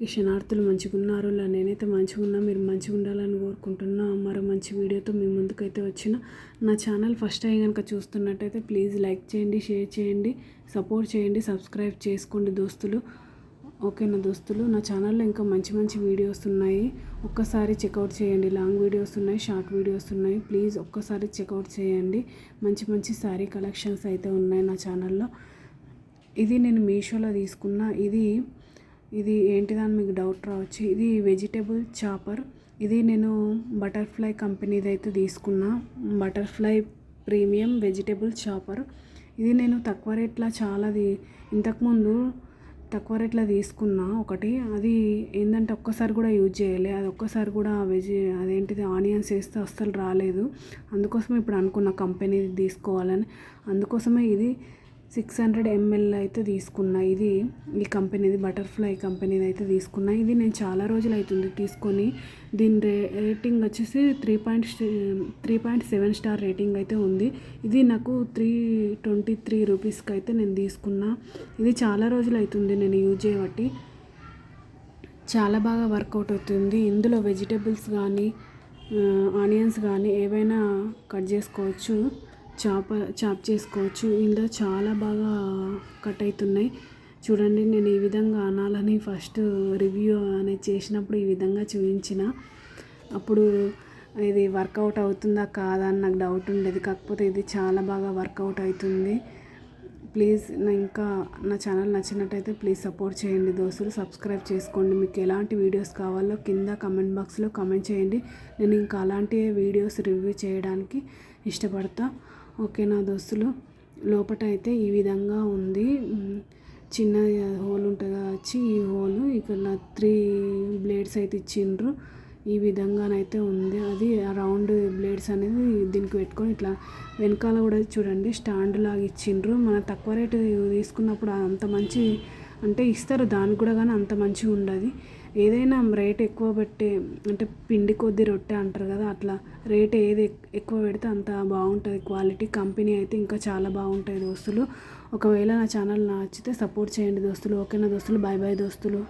కిషనార్థులు మంచిగా ఇలా నేనైతే మంచిగా ఉన్నా మీరు మంచిగా ఉండాలని కోరుకుంటున్నా. మరో మంచి వీడియోతో మీ ముందుకైతే వచ్చిన నా ఛానల్ ఫస్ట్ టైం కనుక చూస్తున్నట్టయితే ప్లీజ్ లైక్ చేయండి షేర్ చేయండి సపోర్ట్ చేయండి సబ్స్క్రైబ్ చేసుకోండి దోస్తులు. ఓకేనా దోస్తులు? నా ఛానల్లో ఇంకా మంచి మంచి వీడియోస్ ఉన్నాయి. ఒక్కసారి చెక్అవుట్ చేయండి. లాంగ్ వీడియోస్ ఉన్నాయి షార్ట్ వీడియోస్ ఉన్నాయి. ప్లీజ్ ఒక్కసారి చెక్అవుట్ చేయండి. మంచి మంచి శారీ కలెక్షన్స్ అయితే ఉన్నాయి నా ఛానల్లో. ఇది నేను మీషోలో తీసుకున్న ఇది ఇది ఏంటిదని మీకు డౌట్ రావచ్చు. ఇది వెజిటేబుల్ చాపర్ ఇది నేను బటర్ఫ్లై కంపెనీది అయితే తీసుకున్నా. బటర్ఫ్లై ప్రీమియం వెజిటేబుల్ చాపర్ ఇది నేను తక్కువ రేట్లో చాలాది ఇంతకుముందు తక్కువ రేట్లో తీసుకున్నా ఒకటి. అది ఏంటంటే ఒక్కసారి కూడా యూజ్ చేయలే. అది ఒక్కసారి కూడా వెజి అదేంటిది ఆనియన్స్ వేస్తే అస్సలు రాలేదు. అందుకోసమే ఇప్పుడు అనుకున్న కంపెనీది తీసుకోవాలని. అందుకోసమే ఇది సిక్స్ హండ్రెడ్ ఎంఎల్ అయితే తీసుకున్నా. ఇది ఈ కంపెనీది బటర్ఫ్లై కంపెనీది అయితే తీసుకున్నా. ఇది నేను చాలా రోజులు అవుతుంది తీసుకొని. దీని రే రేటింగ్ వచ్చేసి three point three point seven star rating అయితే ఉంది. ఇది నాకు త్రీ ట్వంటీ త్రీ రూపీస్కి అయితే నేను తీసుకున్నా. ఇది చాలా రోజులు అవుతుంది నేను యూజ్ చేయబట్టి. చాలా బాగా వర్కౌట్ అవుతుంది. ఇందులో వెజిటేబుల్స్ కానీ ఆనియన్స్ కానీ ఏవైనా కట్ చేసుకోవచ్చు. చాప చాప్ చేసుకోవచ్చు. ఇందులో చాలా బాగా కట్ అవుతున్నాయి. చూడండి నేను ఈ విధంగా అనాలని ఫస్ట్ రివ్యూ అనేది చేసినప్పుడు ఈ విధంగా చూపించిన. అప్పుడు ఇది వర్కౌట్ అవుతుందా కాదా అని నాకు డౌట్ ఉండేది. కాకపోతే ఇది చాలా బాగా వర్కౌట్ అవుతుంది. ప్లీజ్ నా ఇంకా నా ఛానల్ నచ్చినట్టయితే ప్లీజ్ సపోర్ట్ చేయండి దోస్తులు సబ్స్క్రైబ్ చేసుకోండి. మీకు ఎలాంటి వీడియోస్ కావాలో కింద కమెంట్ బాక్స్లో కమెంట్ చేయండి. నేను ఇంకా అలాంటి వీడియోస్ రివ్యూ చేయడానికి ఇష్టపడతా. ఓకేనా దోస్తులు? లోపట అయితే ఈ విధంగా ఉంది. చిన్న హోల్ ఉంటుంది వచ్చి ఈ హోలు. ఇక్కడ త్రీ బ్లేడ్స్ అయితే ఇచ్చిండ్రు. ఈ విధంగానైతే ఉంది. అది రౌండ్ బ్లేడ్స్ అనేది దీనికి పెట్టుకొని ఇట్లా వెనకాల కూడా చూడండి స్టాండ్ లాగా ఇచ్చిండ్రు. మన తక్కువ రేటు తీసుకున్నప్పుడు అంత మంచి అంటే ఇస్తారు దానికి కూడా కానీ అంత మంచిగా ఉండదు. ఏదైనా రేట్ ఎక్కువ పెట్టే అంటే పిండి కొద్ది రొట్టె అంటారు కదా అట్లా రేట్ ఏది ఎక్కువ పెడితే అంత బాగుంటుంది. క్వాలిటీ కంపెనీ అయితే ఇంకా చాలా బాగుంటాయి దోస్తులు. ఒకవేళ నా ఛానల్ నచ్చితే సపోర్ట్ చేయండి దోస్తులు. ఓకేనా దోస్తులు? బాయ్ బాయ్ దోస్తులు.